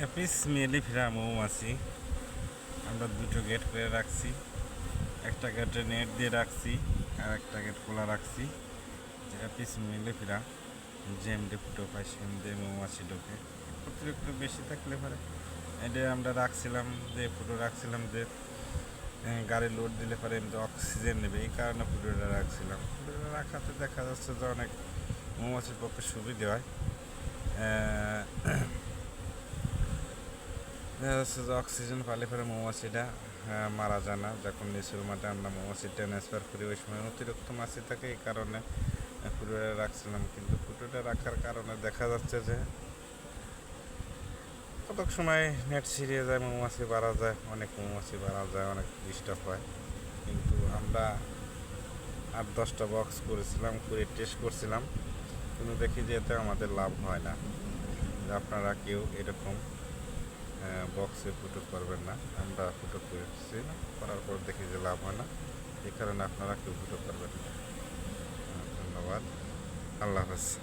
Apis mellifera মৌমাছি আমরা দুটো গেট করে রাখছি একটা গেটে নেট দিয়ে রাখছি আর একটা গেট খোলা রাখছি অ্যাপিস জেম ডে ফুটো পাই সেম দিয়ে মৌমাছি ঢোকে অতিরিক্ত বেশি থাকলে পারে এটা আমরা রাখছিলাম যে ফুটো রাখছিলাম যে গাড়ি লোড দিলে পারে এমনি অক্সিজেন নেবে, এই কারণে ফুটোটা রাখছিলাম ফুটোটা রাখাতে দেখা যাচ্ছে যে অনেক মৌমাছির পক্ষে সুবিধে হয় আহ, দেখা যাচ্ছে যে অক্সিজেন পালে পরে মৌমাছিটা আহ, মারা যায় না। যখন নিচের মাঠে আমরা মৌমাছি ট্রান্সফার করি ওই সময় অতিরিক্ত মাছি থাকে এই কারণে ফুটোটা রাখছিলাম। কিন্তু ফুটোটা রাখার কারণে দেখা যাচ্ছে যে কতক সময় নেট ছিঁড়িয়ে যায় মৌমাছি বাড়া যায় অনেক মৌমাছি বাড়া যায় অনেক ডিস্টার্ব হয়। কিন্তু আমরা আট দশটা বক্স করেছিলাম করে টেস্ট করছিলাম। কিন্তু দেখি যে এতে আমাদের লাভ হয় না। আপনারা কেউ এরকম বক্সে ফুটো করবেন না। আমরা ফুটো করেছি করার পর দেখি যে লাভ হয় না। এই কারণে আপনারা কেউ ফুটো করবেন না। ধন্যবাদ। আল্লাহ হাফেজ।